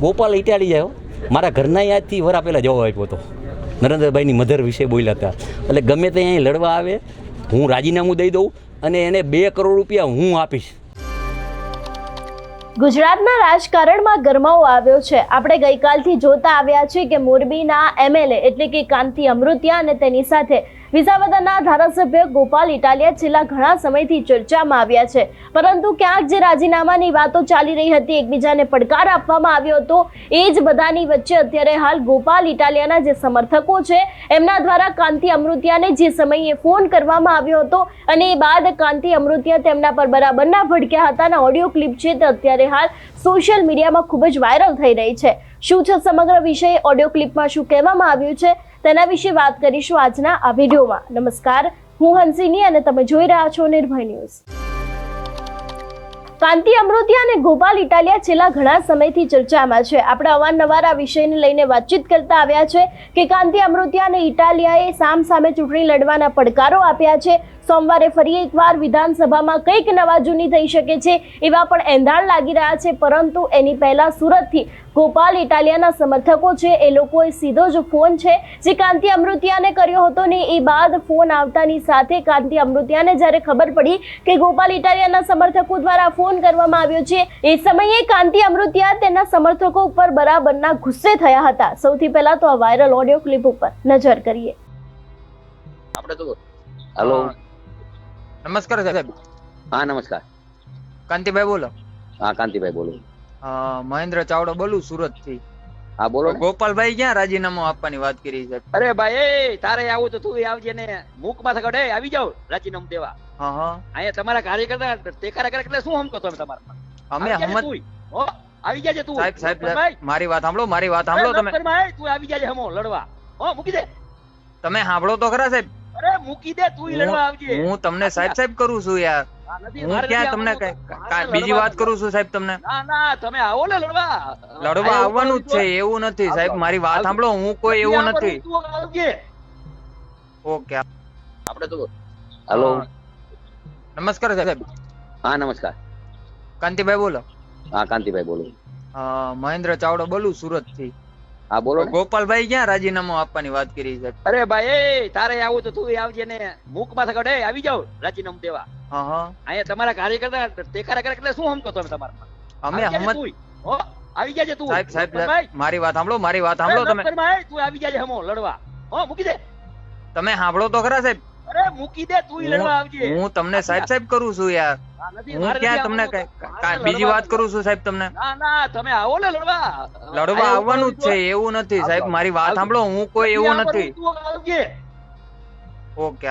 Gopal Italy આવ્યો મારા ઘરના યાદથી વરા પહેલાં જવાબ આપ્યો હતો. નરેન્દ્રભાઈની મધર વિશે બોલ્યા હતા. એટલે ગમે તે અહીં લડવા આવે, હું રાજીનામું દઈ દઉં અને એને બે કરોડ રૂપિયા હું આપીશ. ગુજરાતના રાજકારણમાં ગરમાવો આવ્યો છે. આપણે ગઈકાલથી જોતા આવ્યા છીએ કે મોરબીના એમએલએ એટલે કે કાંતિ અમૃતિયા અને તેની સાથે વિસાવદરના ધારાસભ્ય ગોપાલ ઇટાલિયા છેલ્લા ઘણા સમયથી ચર્ચામાં આવ્યા છે. પરંતુ ક્યાંક જે રાજીનામાની વાતો ચાલી રહી હતી, એકબીજાને પડકાર આપવામાં આવ્યો હતો, એ જ બધાની વચ્ચે અત્યારે હાલ ગોપાલ ઇટાલિયાના જે સમર્થકો છે, એમના દ્વારા કાંતિ અમૃતિયાને જે સમયે ફોન કરવામાં આવ્યો હતો અને એ બાદ કાંતિ અમૃતિયા તેમના પર બરાબરના ભડક્યા હતા. અને ઓડિયો ક્લિપ છે તે અત્યારે હાલ સોશિયલ મીડિયામાં ખૂબ જ વાયરલ થઈ રહી છે. શું છે સમગ્ર વિષય? ઓડિયો ક્લિપમાં શું કહેવામાં આવ્યું છે? તેના વિશે વાત કરીશું આજના આ વિડીયોમાં. નમસ્કાર, હું હંસિની અને તમે જોઈ રહ્યા છો નિર્ભય ન્યૂઝ. કાંતિ અમૃતિયા અને ગોપાલ ઇટાલિયા છેલ્લા ઘણા સમયથી ચર્ચામાં છે. આપણે અવારનવાર આ વિષયને લઈને વાતચીત કરતા આવ્યા છે કે કાંતિ અમૃતિયા અને ઇટાલિયાએ સામ સામે ચૂંટણી લડવાના પડકારો આપ્યા છે. સોમવારે ફરી એકવાર વિધાનસભામાં કંઈક નવા જૂની થઈ શકે છે એવા પણ એંધાણ લાગી રહ્યા છે પરંતુ એની પહેલા સુરતથી ગોપાલ ઇટાલિયાના સમર્થકો છે એ લોકોએ સીધો જ ફોન છે જે કાંતિ અમૃતિયાને કર્યો હતો ને એ બાદ ફોન આવતાની સાથે કાંતિ અમૃતિયાને જ્યારે ખબર પડી કે ગોપાલ ઇટાલિયાના સમર્થકો દ્વારા ફોન કરવામાં આવ્યો છે એ સમયે કાંતિ અમૃતિયા તેના સમર્થકો ઉપર બરાબરના ગુસ્સે થયા હતા. સૌથી પહેલા તો આ વાયરલ ઓડિયો ક્લિપ ઉપર નજર કરીએ. આપણે તો હલો નમસ્કાર સાહેબ. હા નમસ્કાર. કાંતિભાઈ બોલો. હા કાંતિભાઈ બોલો. મહેન્દ્ર ચાવડા બોલું સુરતથી હા બોલો ગોપાલભાઈ ક્યાં રાજીનામું આપવાની વાત કરી છે? અરે ભાઈ એ તારે આવું તો તું આવજે ને. મુખ માથે ગઢે આવી જાવ રાજીનામું દેવા. હા હા. અહીંયા તમારા કાર્યકર્તા ટેકારા કરે એટલે શું હમકો તમે તમારા અમે હમત. આવી જાજે તું. સાહેબ સાહેબ ભાઈ, મારી વાત સાંભળો મારી વાત સાંભળો તમે. તું આવી જાજે હમો લડવા. હો મૂકી દે. તમે સાંભળો તો ખરા સાહેબ. અરે મૂકી દે તું લડવા આવજે. હું તમને સાહેબ સાહેબ કરું છું યાર. હું ક્યાં તમને બીજી વાત કરું છું. સાહેબ તમને? ના ના તમે આવો ને લડવા. લડવા આવવાનું જ છે એવું નથી. સાહેબ મારી વાત સાંભળો હું કોઈ એવું નથી. ઓકે આપણે તો હેલો નમસ્કાર સાહેબ. હા નમસ્કાર. કાંતિભાઈ બોલો. હા કાંતિભાઈ બોલો. અ, મહેન્દ્ર ચાવડા બોલું સુરતથી હા બોલો ગોપાલભાઈ ક્યાં રાજીનામું આપવાની વાત કરી છે? અરે ભાઈ તારે આવું તો તું આવજે ને. મુખ માથે ગઢે આવી જાવ રાજીનામું દેવા. હા હા અહીંયા તમારા કાર્યકર્તા ટેકારા કરે એટલે શું સમજો તમે તમારા અમે હમત. હો, આવી જાજે તું. સાહેબ સાહેબ મારી વાત સાંભળો મારી વાત સાંભળો તમે. તું આવી જાજે હમો લડવા. હો મૂકી દે. તમે સાંભળો તો ખરા સાહેબ. અરે મૂકી દે તું લડવા આવજે. હું તમને સાહેબ સાહેબ કરું છું યાર. હું ક્યાં તમને બીજી વાત કરું છું સાહેબ તમને? ના ના તમે આવો ને લડવા. લડવા આવવાનું જ છે એવું નથી. સાહેબ મારી વાત સાંભળો હું કોઈ એવું નથી. ઓકે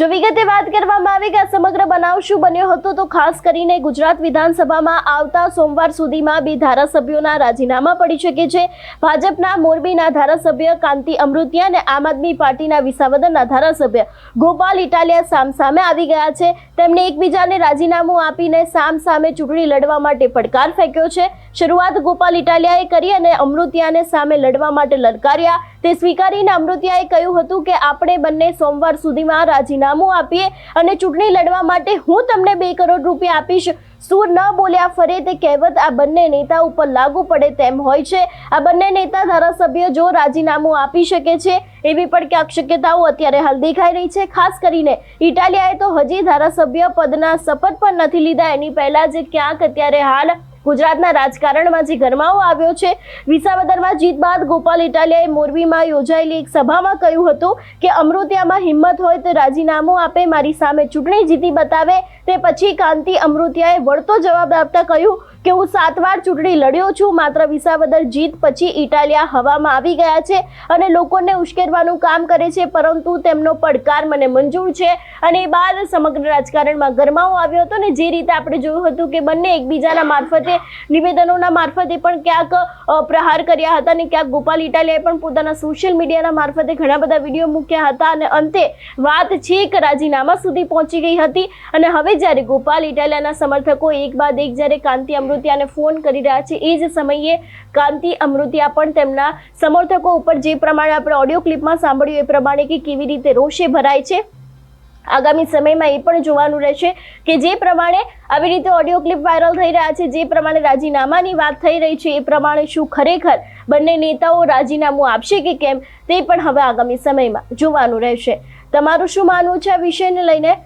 જો વિગતે વાત કરવામાં આવી કે આ સમગ્ર બનાવ શું બન્યો હતો, તો ખાસ કરીને ગુજરાત વિધાનસભામાં આવતા સોમવાર સુધીમાં બે ધારાસભ્યોના રાજીનામા પડી શકે છે. ભાજપના મોરબીના ધારાસભ્ય કાંતિ અમૃતિયા અને આમ આદમી પાર્ટીના વિસાવદરના ધારાસભ્ય ગોપાલ ઇટાલિયા સામસામે આવી ગયા છે. તેમણે એકબીજાને રાજીનામું આપીને સામ સામે ચૂંટણી લડવા માટે પડકાર ફેંક્યો છે. શરૂઆત ગોપાલ ઇટાલિયાએ કરી અને અમૃતિયાને સામે લડવા માટે લલકાર્યા તે સ્વીકારીને અમૃતિયાએ કહ્યું હતું કે, આપણે બંને સોમવાર સુધીમાં રાજીનામું આપીએ અને ચૂંટણી લડવા માટે હું તમને બે કરોડ રૂપિયા આપીશ. સૂર ન બોલ્યા ફરે તે કહેવત, આ બંને નેતા ઉપર લાગુ પડે તેમ હોય છે. આ બંને નેતા ધારાસભ્ય જો રાજીનામું આપી શકે છે, એવી પણ ક્યાંક શક્યતાઓ અત્યારે હાલ દેખાઈ રહી છે. ખાસ કરીને ઇટાલિયાએ તો હજી ધારાસભ્ય પદના શપથ પણ નથી લીધા. એની પહેલા જે ક્યાંક અત્યારે હાલ ગુજરાતના રાજકારણમાં જે ગરમાવો આવ્યો છે, વિસાવદરમાં જીત બાદ ગોપાલ ઇટાલિયાએ મોરબીમાં યોજાયેલી એક સભામાં કહ્યું હતું કે અમૃતિયામાં હિંમત હોય તો રાજીનામું આપે, મારી સામે ચૂંટણી જીતી બતાવે, તે પછી કાંતિ અમૃતિયાએ વળતો જવાબ આપતા કહ્યું કે હું સાત વાર ચૂંટણી લડ્યો છું, માત્ર વિસાવદર જીત પછી ઇટાલિયા હવામાં આવી ગયા છે અને લોકોને ઉશ્કેરવાનું કામ કરે છે, પરંતુ તેમનો પડકાર મને મંજૂર છે. અને એ બાદ સમગ્ર રાજકારણમાં ગરમાવો આવ્યો હતો ને જે રીતે આપણે જોયું હતું કે બંને એકબીજાના મારફતે, નિવેદનોના મારફતે પણ ક્યાંક પ્રહાર કર્યા હતા અને ક્યાંક ગોપાલ ઇટાલિયાએ પણ પોતાના સોશિયલ મીડિયાના મારફતે ઘણા બધા વીડિયો મૂક્યા હતા અને અંતે વાત છેક રાજીનામા સુધી પહોંચી ગઈ હતી. અને હવે જ્યારે ગોપાલ ઇટાલિયાના સમર્થકો એક બાદ એક જ્યારે કાંતિ અમૃતિયાને ફોન કરી રહ્યા છે. એ જ સમયે કાંતિ, અમૃત્યા પણ તેમના સમર્થકો ઉપર જે પ્રમાણે આપણે ઓડિયો ક્લિપમાં સાંભળ્યું, એ પ્રમાણે કે કેવી રીતે રોષે ભરાય છે. આગામી સમયમાં એ પણ જોવાનું રહેશે કે જે પ્રમાણે આવી રીતે ઓડિયો ક્લિપ વાયરલ થઈ રહ્યા છે, જે પ્રમાણે રાજીનામાની વાત થઈ રહી છે, એ પ્રમાણે શું ખરેખર બંને નેતાઓ રાજીનામું આપશે કે કેમ, તે પણ હવે આગામી સમયમાં જોવાનું રહેશે. તમારું શું માનવું છે આ વિષયને લઈને?